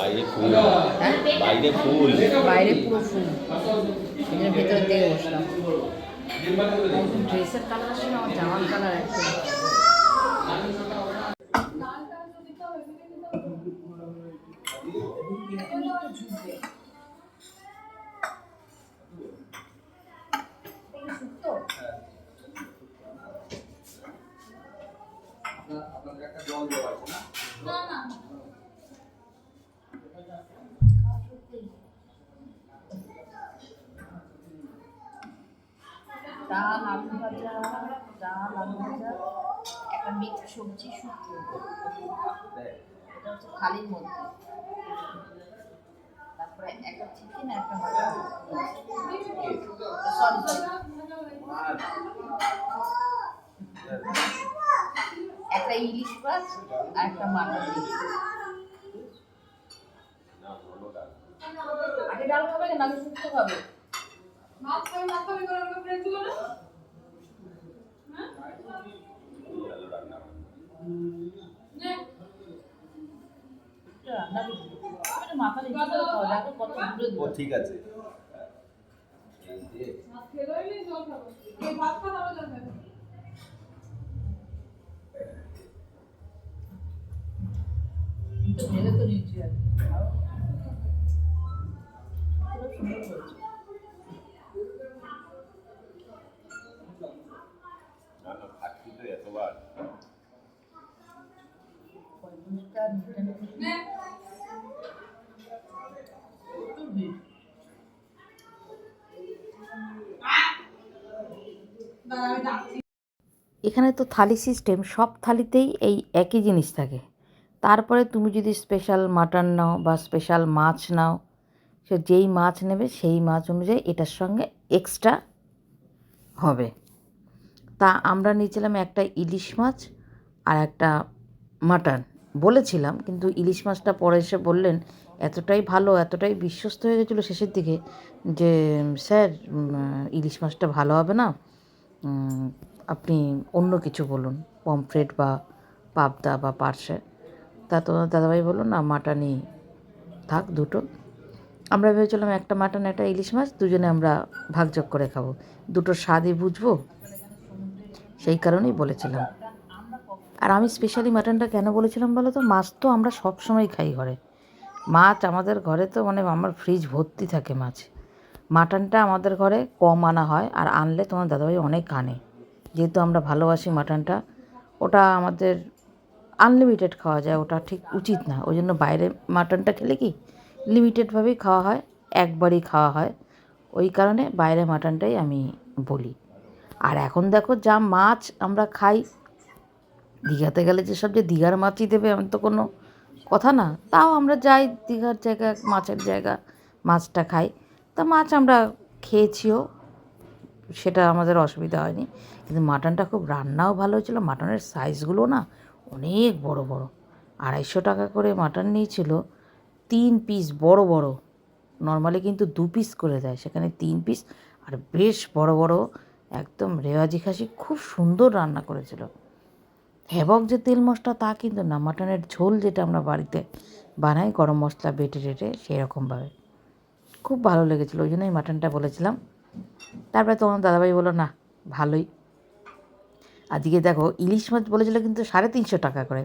বাইরে ফুল। হ্যাঁ? বাইরে ফুল। বাইরে পুরো ফুল। এই জন্য ভেতরে দিয়ে বসলাম। ড্রেসের কালার ছিল আমার জামার কালার একদম ডাল আলু ভাজা ডাল আলু ভাজা একটা মিক্স সবজি শুক্তো এটা হচ্ছে থালির মধ্যে তারপরে একটা চিকেন একটা মাটন সরি একটা ইলিশ মাছ আর একটা মাটন আগে ডাল খাবে না আগে শুক্তো খাবে। ও ঠিক আছে। তো নিচ্ছি আর ভিড়। এখানে তো থালি সিস্টেম সব থালিতেই এই একই জিনিস থাকে তারপরে তুমি যদি স্পেশাল মাটন নাও বা স্পেশাল মাছ নাও, সে যেই মাছ নেবে সেই মাছ অনুযায়ী এটার সঙ্গে এক্সট্রা হবে তা আমরা নিয়েছিলাম একটা ইলিশ মাছ আর একটা মাটন। বলেছিলাম, কিন্তু ইলিশ মাছটা পরে এসে বললেন, এতটাই ভালো, এতটাই বিশ্বস্ত হয়ে গেছিল শেষের দিকে যে, স্যার ইলিশ মাছটা ভালো হবে না? আপনি অন্য কিছু বলুন, পমফ্রেট বা পাবদা বা পার্শে। তা তো দাদাভাই বলল, না মাটানি থাক দুটো। আমরা ভেবেছিলাম একটা মাটন, একটা ইলিশ মাছ, দুজনে আমরা ভাগযোগ করে খাব। দুটো স্বাদই বুঝব সেই কারণেই বলেছিলাম। আর আমি স্পেশালি মাটনটা কেন বলেছিলাম বলো তো? মাছ তো আমরা সব সময় খাই ঘরে। মাছ আমাদের ঘরে তো মানে আমার ফ্রিজ ভর্তি থাকে মাছ। মাটনটা আমাদের ঘরে কম আনা হয় আর আনলে তোমার দাদাভাই অনেক আনে। যেহেতু আমরা ভালোবাসি মাটনটা, ওটা আমাদের আনলিমিটেড খাওয়া যায়, ওটা ঠিক উচিত না। ওই জন্য বাইরে মাটনটা খেলে কি লিমিটেডভাবেই খাওয়া হয়, একবারই খাওয়া হয়। ওই কারণে বাইরে মাটনটাই আমি বলি। আর এখন দেখো যা মাছ আমরা খাই। দীঘাতে গেলে যেসব যে দীঘার মাছই দেবে এমন তো কোনো কথা না। তাও আমরা যাই দীঘার জায়গা, মাছের জায়গা, মাছটা খাই। তা মাছ আমরা খেয়েছিও, সেটা আমাদের অসুবিধা হয়নি। কিন্তু মাটনটা খুব রান্নাও ভালো হয়েছিল, মাটনের সাইজগুলো না অনেক বড় বড়। আড়াইশো টাকা করে মাটন নিয়েছিল, তিন পিস বড় বড়। নর্মালি কিন্তু দু পিস করে দেয়, সেখানে তিন পিস, আর বেশ বড় বড় একদম রেওয়াজি খাসি খুব সুন্দর রান্না করেছিল। হ্যাবক যে তেল মশলা, তা কিন্তু না, মাটনের ঝোল যেটা আমরা বাড়িতে বানাই গরম মশলা বেটে টেটে সেরকমভাবে। খুব ভালো লেগেছিলো, ওই জন্যই মাটনটা বলেছিলাম। তারপরে তোমার দাদাভাই বলো না, ভালোই। আজকে দেখো, ইলিশ মাছ বলেছিল কিন্তু সাড়ে তিনশো টাকা করে।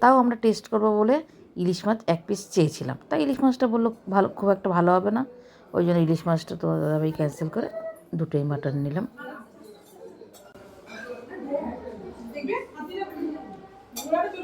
তাও আমরা টেস্ট করব বলে ইলিশ মাছ এক পিস চেয়েছিলাম। তাই ইলিশ মাছটা বলল, ভালো, খুব একটা ভালো হবে না। ওই জন্য ইলিশ মাছটা তোমার দাদাভাই ক্যান্সেল করে দুটোই মাটন নিলাম।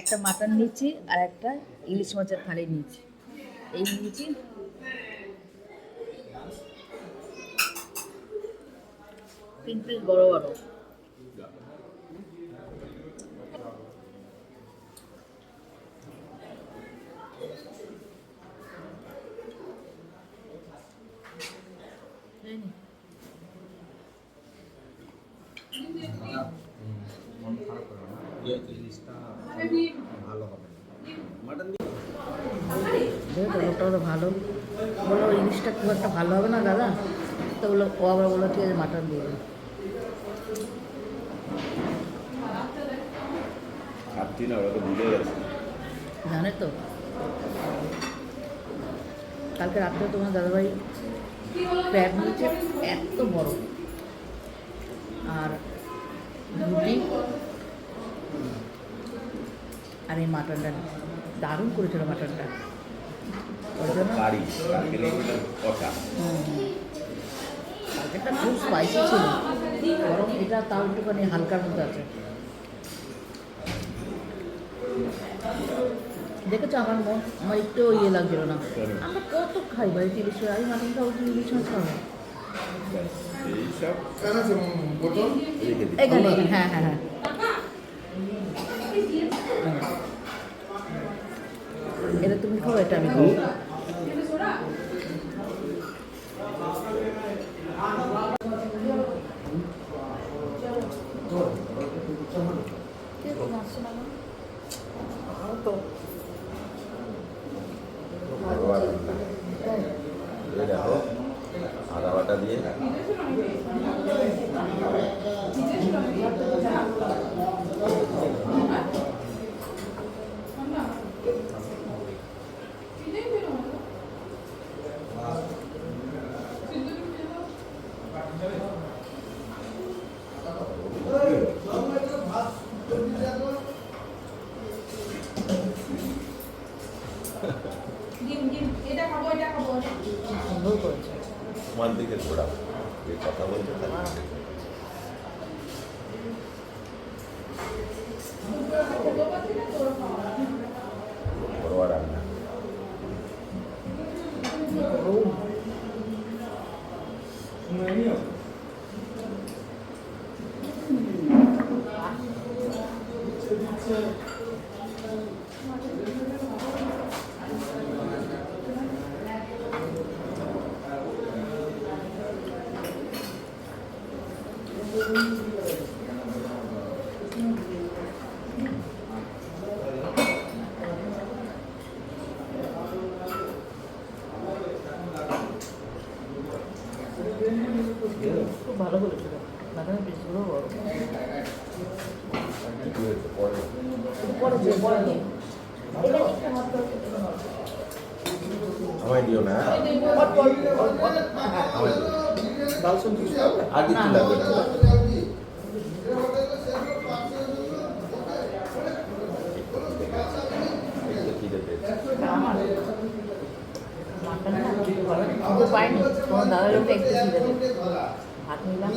একটা মাটন নিচ্ছি আর একটা ইলিশ মাছের থালি নিচ্ছি। এই নিয়েছি। তিন পিস বড় বড়। লোকটা ভালো। বলল ইলিশটা খুব একটা ভালো হবে না, দাদা? তো বলল ও আবার বলল ঠিক আছে মাটন দিয়ে জানে তো? কালকে রাত্রে তোমার দাদাভাই ক্র্যাব নিয়েছে এত বড়। আর রুটি? আর এই মাটনটা দারুণ করেছিল মাটনটা। ওই জন্য? খুব স্পাইসি ছিল। গরম এটা তাও একটুখানি হালকার মধ্যে আছে। দেখেছ আমার মন, আমার একটু ইয়ে লাগছিল না। আমরা কত খাই ভাই ইলিশ। আমি মাটন খাব, তুমি ইলিশ মাছ খাব হ্যাঁ হ্যাঁ হ্যাঁ। এটা তুমি খাও, এটা আমি খাব। ঘরোয়া রান্না। এই আদা বাটা দিয়ে। যে কথা বলতে থাকি ঘরোয়া রান্না খুব ভালো করেছিল। বাদামের পিসগুলো বড়। আমায় দিও না। হ্যাঁ? দিও। আর কিছু লাগবে না। আমার। মাটনটা আমি পাইনি। তোমার দাদার একটু ভাত নিলাম।